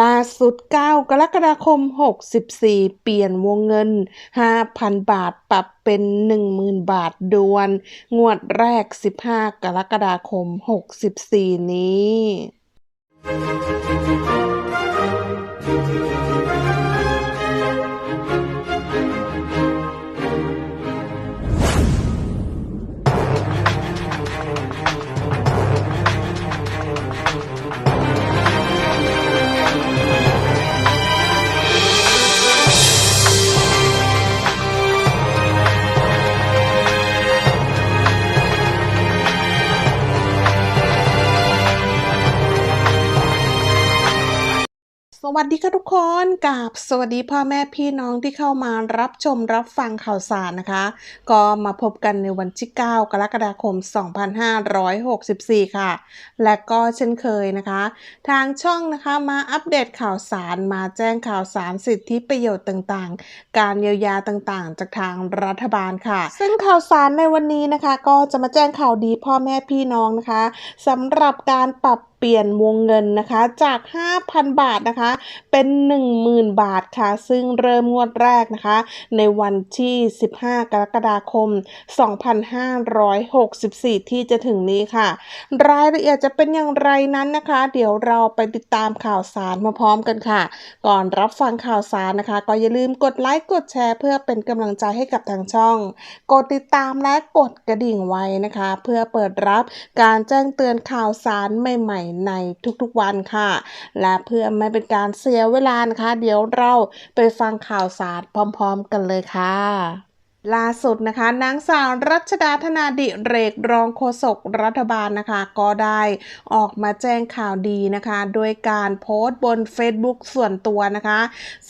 ล่าสุด 9 กรกฎาคม 64 เปลี่ยนวงเงิน 5,000 บาท ปรับเป็น 10,000 บาทด่วน งวดแรก 15 กรกฎาคม 64 นี้ สวัสดีค่ะทุกคนกับสวัสดีพ่อแม่พี่น้องที่เข้ามารับชมรับฟังข่าวสารนะคะ ก็มาพบกันในวันที่ 9 กรกฎาคม 2564 ค่ะ และก็เช่นเคยนะคะ ทางช่องนะคะมาอัปเดตข่าวสารมาแจ้งข่าวสารสิทธิประโยชน์ต่างๆ การเยียวยาต่างๆ จากทางรัฐบาลค่ะ ซึ่งข่าวสารในวันนี้นะคะ ก็จะมาแจ้งข่าวดีพ่อแม่พี่น้องนะคะสำหรับการปรับ เปลี่ยนวงเงินนะคะจาก 5,000 บาทนะคะ เป็น 10,000 บาทค่ะ ซึ่งเริ่มงวดแรกนะคะ ในวันที่ 15 กรกฎาคม 2564 ที่จะถึงนี้ค่ะ รายละเอียดจะเป็นอย่างไรนั้นนะคะ เดี๋ยวเราไปติดตามข่าวสารมาพร้อมกันค่ะ ก่อนรับฟังข่าวสารนะคะ ก็อย่าลืมกดไลค์กดแชร์ เพื่อเป็นกำลังใจให้กับทางช่อง กดติดตามและกดกระดิ่งไว้นะคะ เพื่อเปิดรับการแจ้งเตือนข่าวสารใหม่ ๆในทุกๆวันค่ะ และเพื่อไม่เป็นการเสียเวลานะคะ เดี๋ยวเราไปฟังข่าวสารพร้อม ๆ กันเลยค่ะ ล่าสุดนะคะนางสาวรัชดาธนาดิเรกรองโฆษกรัฐบาลนะคะ ก็ได้ออกมาแจ้งข่าวดีนะคะ โดยการโพสต์บน Facebook ส่วนตัวนะคะ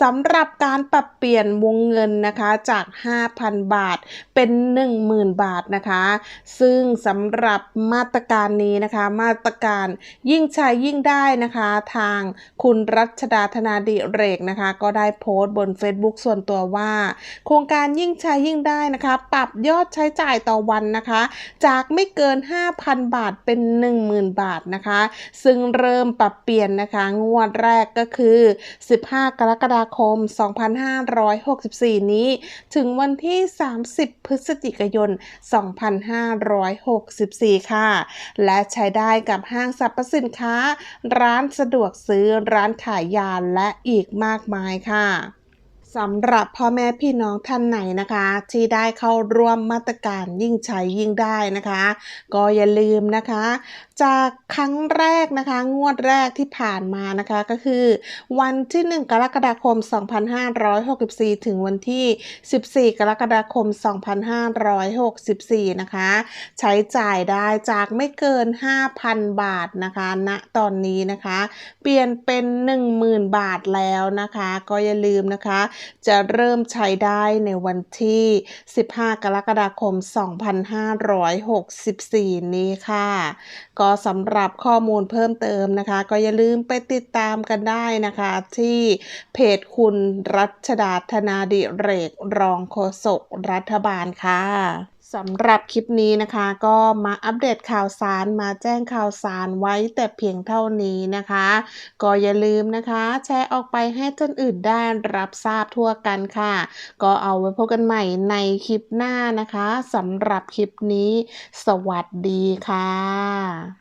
สำหรับการปรับเปลี่ยนวงเงินนะคะจาก 5,000 บาทเป็น 10,000 บาทนะคะ ซึ่งสำหรับมาตรการนี้นะคะ มาตรการยิ่งใช้ยิ่งได้นะคะ ทางคุณรัชดาธนาดิเรกนะคะ ก็ได้โพสต์บน Facebook ส่วนตัวว่า โครงการยิ่งใช้ยิ่งได้นะคะ ปรับยอดใช้จ่ายต่อวันนะคะ จากไม่เกิน 5,000 บาทเป็น 10,000 บาทนะคะ ซึ่งเริ่มปรับเปลี่ยนนะคะ งวดแรกก็คือ 15 กรกฎาคม 2564 นี้ ถึงวันที่ 30 พฤศจิกายน 2564 ค่ะ และใช้ได้กับห้างสรรพสินค้า ร้านสะดวกซื้อร้านขายยาและอีกมากมายค่ะ สำหรับพ่อแม่พี่น้องท่านไหนนะคะ ที่ได้เข้าร่วมมาตรการยิ่งใช้ยิ่งได้นะคะ ก็อย่าลืมนะคะ จากครั้งแรกนะคะ งวดแรกที่ผ่านมานะคะก็คือ วันที่ 1 กรกฎาคม 2564 ถึงวันที่ 14 กรกฎาคม 2564 นะคะ ใช้จ่ายได้จากไม่เกิน 5,000 บาทนะคะณตอนนี้นะคะ เปลี่ยนเป็น 10,000 บาทแล้วนะคะ ก็อย่าลืมนะคะจะเริ่มใช้ได้ในวันที่ 15 กรกฎาคม 2564 นี้ค่ะ ก็สำหรับข้อมูลเพิ่มเติมนะคะ ก็อย่าลืมไปติดตามกันได้นะคะ ที่เพจคุณรัชดาธนาดิเรกรองโฆษกรัฐบาลค่ะสำหรับคลิปนี้นะคะก็มาอัปเดตข่าวสารมาแจ้งข่าวสารไว้แต่เพียงเท่านี้นะคะ ก็อย่าลืมนะคะ แชร์ออกไปให้ท่านอื่นได้รับทราบทั่วกันค่ะ ก็เอาไว้พบกันใหม่ในคลิปหน้านะคะสำหรับคลิปนี้ สวัสดีค่ะ